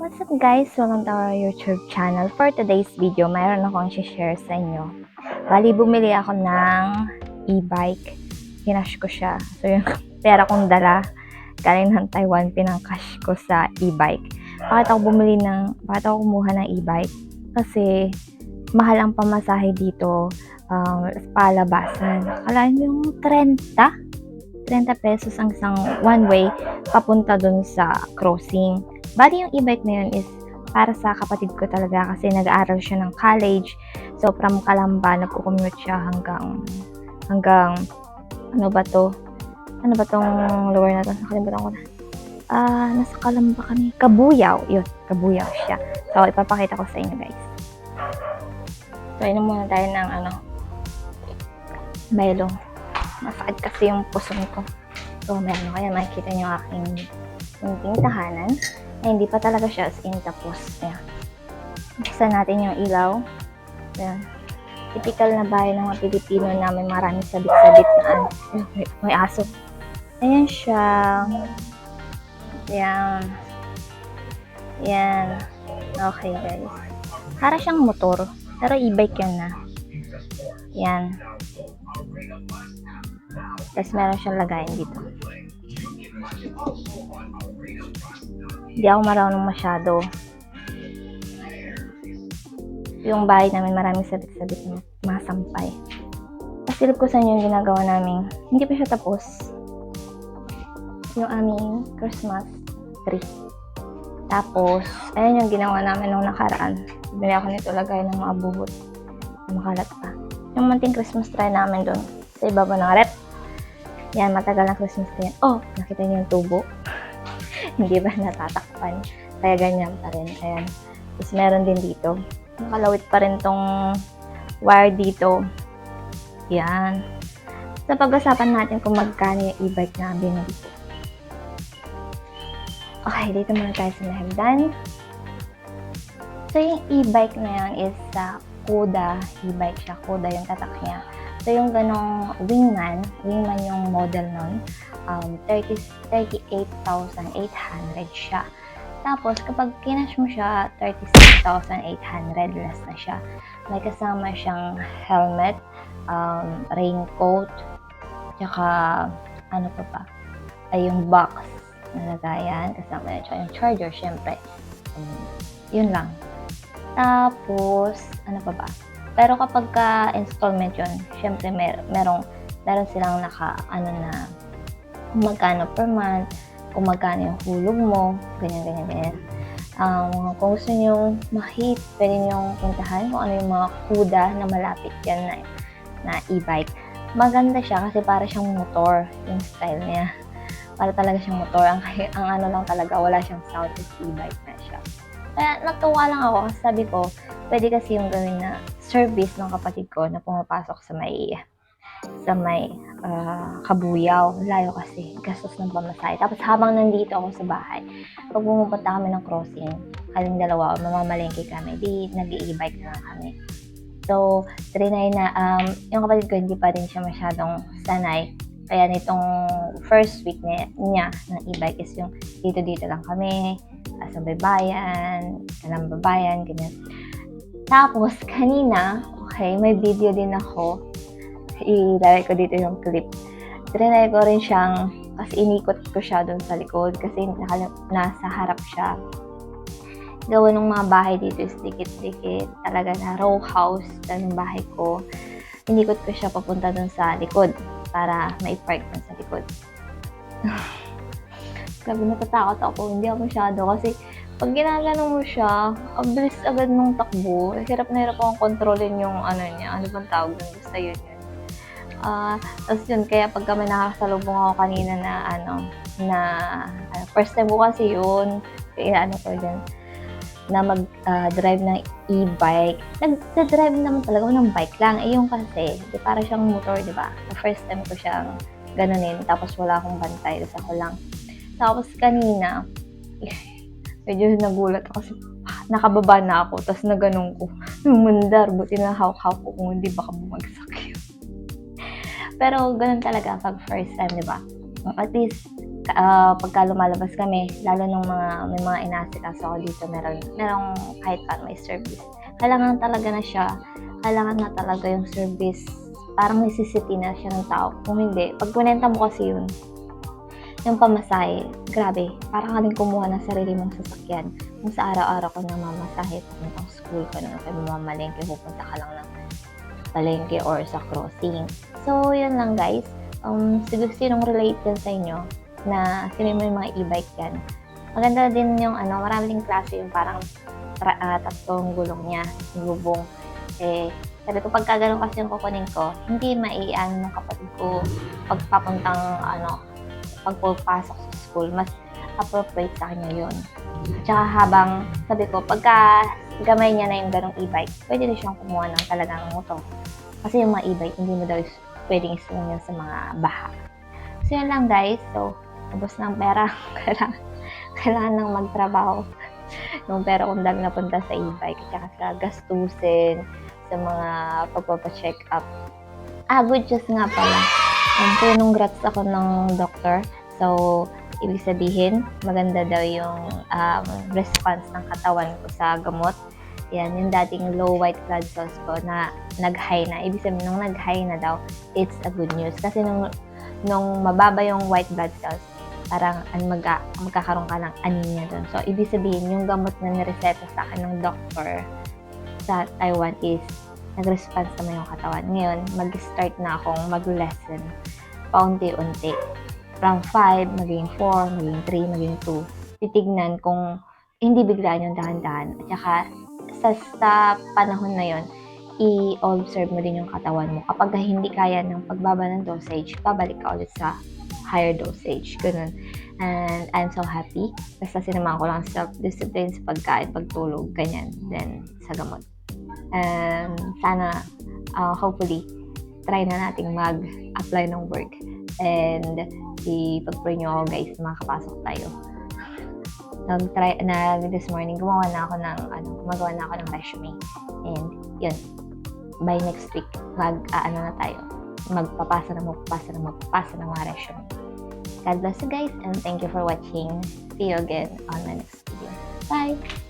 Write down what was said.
What's up guys? Welcome to our YouTube channel. For today's video, mayroon akong share sa inyo. Bali, bumili ako ng e-bike. Kinash ko siya. So, yung pera kong dala, galing ng Taiwan, pinangcash ko sa e-bike. Bakit ako bumili ng, bakit ako kumuha ng e-bike? Kasi, mahal ang pamasahe dito, um, palabasan. Kala niyo yung 30? 30 pesos ang isang one way papunta dun sa crossing. Bali yung e-bike na yun is para sa kapatid ko talaga kasi nag-aaral siya ng college. So from Calamba, nagko-commute siya hanggang hanggang ano ba to? Ano ba tong lugar na to? Nakalimutan ko na. Ah, nasa Calamba kami. Kabuyaw. Yun, Kabuyaw siya. So ipapakita ko sa inyo guys. So inom muna tayo ng ano Milo. Masakit kasi yung puso ko. So meron kaya makikita niyo aking munting tahanan na hindi pa talaga siya as in tapos. Ayan. Buksan natin yung ilaw. Ayan. Typical na bahay ng mga Pilipino na may maraming sabit-sabit na ano. Ay, May, may aso. Ayan siya. Ayan. Ayan. Okay guys. Para siyang motor. Pero e-bike yan na. Ayan. Tapos meron siyang lagayan dito. Hindi ako marunong masyado. Yung bahay namin maraming sabit-sabit na mga sampay. Pasilip ko sa inyo yung ginagawa namin. Hindi pa siya tapos. Yung aming Christmas tree. Tapos, ayan yung ginawa namin nung nakaraan. Bili ako nito lagay ng mga bubot na makalat pa. Yung munting Christmas tree namin doon sa ibaba ng rep. Yan, matagal na Christmas tree. Oh, nakita niyo yung tubo. Hindi ba natatakpan? Kaya ganyan pa rin. Ayan. Tapos meron din dito. Nakalawit pa rin tong wire dito. Yan. Sa pag-usapan natin kung magkano yung e-bike na binili ko. Okay, dito muna tayo sa nahagdan. So, yung e-bike na yan is sa Kuda e-bike siya. Kuda yung tatak niya. So, yung ganong wingman, wingman yung model nun, um, 30 38,800 siya. Tapos, kapag kinash mo siya, 36,800 less na siya. May kasama siyang helmet, um, raincoat, tsaka, ano pa ba, ay yung box na lagayan, kasama na siya yung charger, syempre. Um, yun lang. Tapos, ano pa ba? Pero kapag ka installment yun, syempre mer merong, meron silang naka, ano na, kung magkano per month, kung magkano yung hulog mo, ganyan, ganyan, ganyan. Um, kung gusto nyo ma-hit, pwede nyo puntahan kung ano yung mga kuda na malapit yan na, na e-bike. Maganda siya kasi para siyang motor, yung style niya. Para talaga siyang motor. Ang, ang ano lang talaga, wala siyang sound, is e-bike na. Kaya natuwa lang ako kasi sabi ko, pwede kasi yung gawin na service ng kapatid ko na pumapasok sa may sa may ah, kabuyaw. Layo kasi, gastos ng pamasahe. Tapos habang nandito ako sa bahay, pag pumupunta kami ng crossing, kaming dalawa, mamamalengke kami, di nag-i-bike na lang kami. So, trinay na, um, yung kapatid ko hindi pa rin siya masyadong sanay. Kaya nitong first week niya, niya ng e-bike is yung dito-dito lang kami, sa baybayan, sa babayan, ganyan. Tapos, kanina, okay, may video din ako. Ilalagay ko dito yung clip. Trinay ko rin siyang, kasi inikot ko siya doon sa likod kasi nasa harap siya. Gawa ng mga bahay dito is dikit-dikit. Talaga na row house ng bahay ko. Inikot ko siya papunta doon sa likod para mai-park doon sa likod. Grabe natatakot ako. Hindi ako masyado kasi pag ginagano mo siya, ang bilis agad nung takbo. Hirap na hirap akong kontrolin yung ano niya. Ano bang tawag doon? Basta yun yun. Ah, tapos yun, kaya pag kami nakasalubong ako kanina na ano, na ano, first time ko kasi yun, kaya ano ko dyan, na mag-drive ng e-bike. Nag-drive naman talaga ako ng bike lang. Eh, yung kasi, di para siyang motor, di ba? The first time ko siyang ganunin, tapos wala akong bantay, tapos ako lang. Tapos kanina, medyo nagulat ako kasi ah, nakababa na ako, tapos naganong ko. Mundar, buti na hawak ko kung hindi baka bumagsak yun. Pero ganun talaga pag first time, di ba? At least, ah, pagka lumalabas kami, lalo nung mga, may mga inaasikaso ako dito, meron, merong kahit pa may service. Kailangan talaga na siya, kailangan na talaga yung service. Parang necessity na siya ng tao. Kung hindi, pag kunenta mo kasi yun, yung pamasahe, grabe, parang ka kumuha ng sarili mong sasakyan. Kung sa araw-araw ko namamasahe, pupuntang school ka na, kaya mamalengke, pupunta ka lang ng palengke or sa crossing. So, yun lang guys. Um, siguro sinong relate din sa inyo na sino mo yung mga e-bike yan. Maganda din yung ano, marami ding klase yung parang tra- ah, tatlong gulong niya, yung bubong. Eh, sabi ko pagka ganun kasi yung kukunin ko, hindi maian ng kapatid ko pagpapuntang ano, pagpapasok sa school, mas appropriate sa kanya yun. At saka habang, sabi ko, pagka gamay niya na yung ganong e-bike, pwede rin siyang kumuha ng talagang motor. Kasi yung mga e-bike, hindi mo daw pwedeng isuong yan sa mga baha. So, yun lang guys. So, ubos ng pera. kailangan, kailangan nang magtrabaho. yung pera kong dami napunta sa e-bike. At saka sa gastusin, sa mga pagpapacheck up. Ah, good news nga pala. Um, pinongrats ako ng doctor. So, ibig sabihin, maganda daw yung um, response ng katawan ko sa gamot. Yan, yung dating low white blood cells ko na nag-high na. Ibig sabihin, nung nag-high na daw, it's a good news. Kasi nung, nung mababa yung white blood cells, parang an magka, magkakaroon ka ng anemia doon. So, ibig sabihin, yung gamot na nireseta sa akin ng doctor sa Taiwan is nag-response naman yung katawan. Ngayon, mag-start na akong mag-lesson paunti-unti. From 5, maging 4, maging 3, maging 2. Titignan kung hindi biglaan yung dahan-dahan. At saka, sa, sa panahon na yon i-observe mo din yung katawan mo. Kapag hindi kaya ng pagbaba ng dosage, babalik ka ulit sa higher dosage. Ganun. And I'm so happy. Basta sinamahan ko lang self-discipline sa pagkain, pagtulog, ganyan. Then, sa gamot. And sana, uh, hopefully, try na nating mag-apply ng work. And ipag-pray nyo ako guys, makakapasok tayo. Nag-try, nag this morning, gumawa na ako ng, ano, gumagawa na ako ng resume. And, yun, by next week, mag, ah, ano na tayo, magpapasa na magpapasa na magpapasa ng mga resume. God bless you guys and thank you for watching. See you again on my next video. Bye!